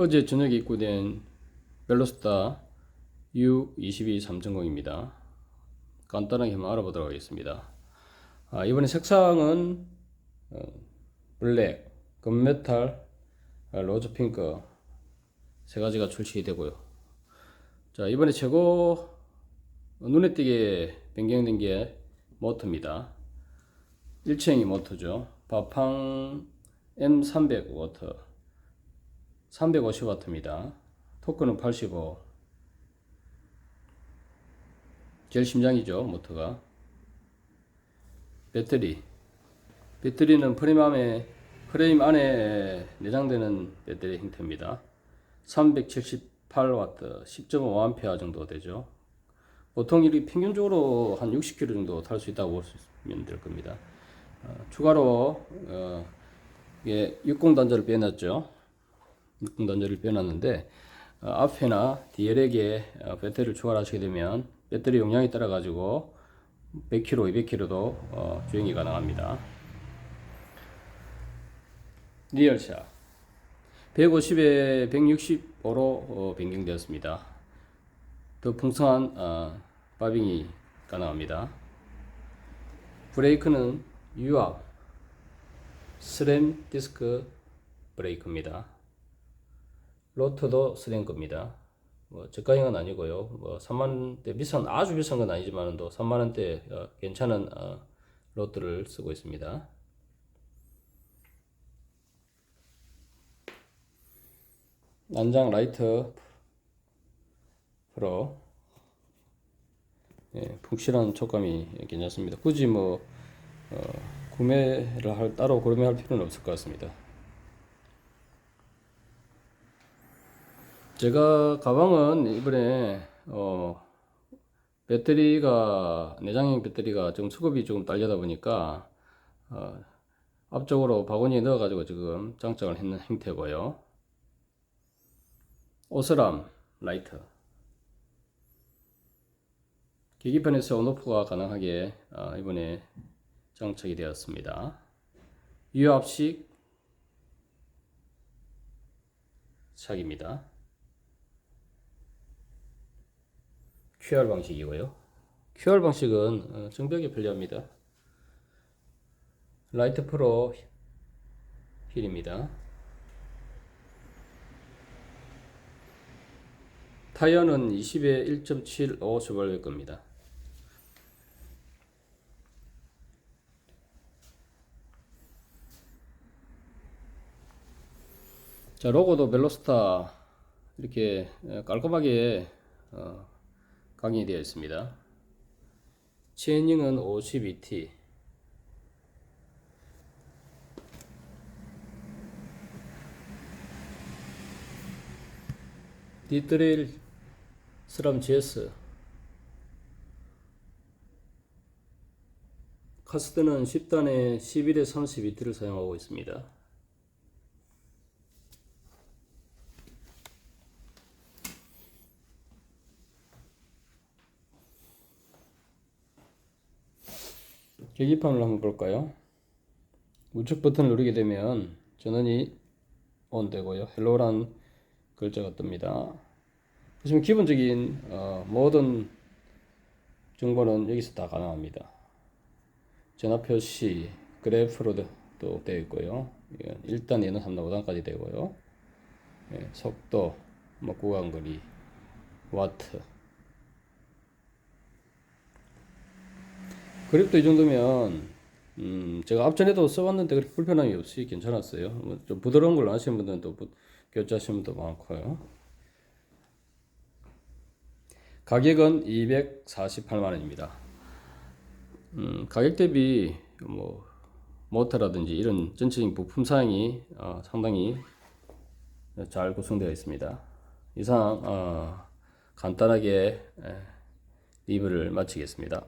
어제 저녁에 입고된 벨로스타 U22 3.0입니다. 간단하게 한번 알아보도록 하겠습니다. 아, 이번에 색상은 어, 블랙, 금메탈, 아, 로즈 핑크 세 가지가 출시되고요. 자 이번에 최고 눈에 띄게 변경된 게 모터입니다. 일체형이 모터죠. 바팡 M300 워터 350W입니다. 토크는 85. 제일 심장이죠, 모터가. 배터리. 배터리는 프레임 안에, 프레임 안에 내장되는 배터리 형태입니다. 378W, 10.5A 정도 되죠. 보통 이렇게 평균적으로 한 60km 정도 탈 수 있다고 보시면 될 겁니다. 어, 추가로, 어, 예, 60 단자를 빼놨죠. 60 단자를 빼놨는데 어, 앞에나 뒤에에게 어, 배터리를 추가하시게 되면 배터리 용량에 따라 가지고 100km, 200km도 어, 주행이 가능합니다. 리얼샷 150에 165로 어, 변경되었습니다. 더 풍성한 어, 바빙이 가능합니다. 브레이크는 유압 스램 디스크 브레이크입니다. 로터도 스램 겁니다. 뭐 저가형은 아니고요. 뭐 3만원대 비싼 아주 비싼 건 아니지만 또 3만원대 어, 괜찮은 어, 로터를 쓰고 있습니다. 난장 라이트 프로 예, 푹실한 촉감이 괜찮습니다. 굳이 뭐 어, 구매를 할 따로 구매할 필요는 없을 것 같습니다. 제가 가방은 이번에 어, 배터리가 내장형 배터리가 좀 수급이 조금 딸려다 보니까 어, 앞쪽으로 바구니에 넣어 가지고 지금 장착을 했는 형태고요. 오스람 라이트 계기판에서 온오프가 가능하게 어, 이번에 장착이 되었습니다. 유압식 착입니다. QR 방식이고요. QR 방식은 어, 정벽에 편리합니다. 라이트 프로 휠입니다. 타이어는 20에 1.75 셔벌릴 겁니다. 자, 로고도 벨로스타 이렇게 어, 깔끔하게 어, 강의 되어 있습니다. 체인링은 52T. 디트레일 스람 GS 카스트는 10단에 11에 32T를 사용하고 있습니다. 계기판을 한번 볼까요? 우측 버튼을 누르게 되면 전원이 온 되고요. 헬로란 글자가 뜹니다. 보시면 기본적인 어, 모든 정보는 여기서 다 가능합니다. 전화 표시, 그래프로도 또 되어 있고요. 1단, 2단, 3단, 5단까지 되고요. 예, 속도, 뭐 구간 거리, 와트. 그립도 이 정도면 음, 제가 앞전에도 써봤는데 그렇게 불편함이 없이 괜찮았어요. 뭐 좀 부드러운 걸로 하시는 분들은 또 부- 교체하시는 분도 많고요. 가격은 248만 원입니다. 음, 가격 대비 뭐 모터라든지 이런 전체적인 부품 사양이 어, 상당히 잘 구성되어 있습니다. 이상 어, 간단하게 에, 리뷰를 마치겠습니다.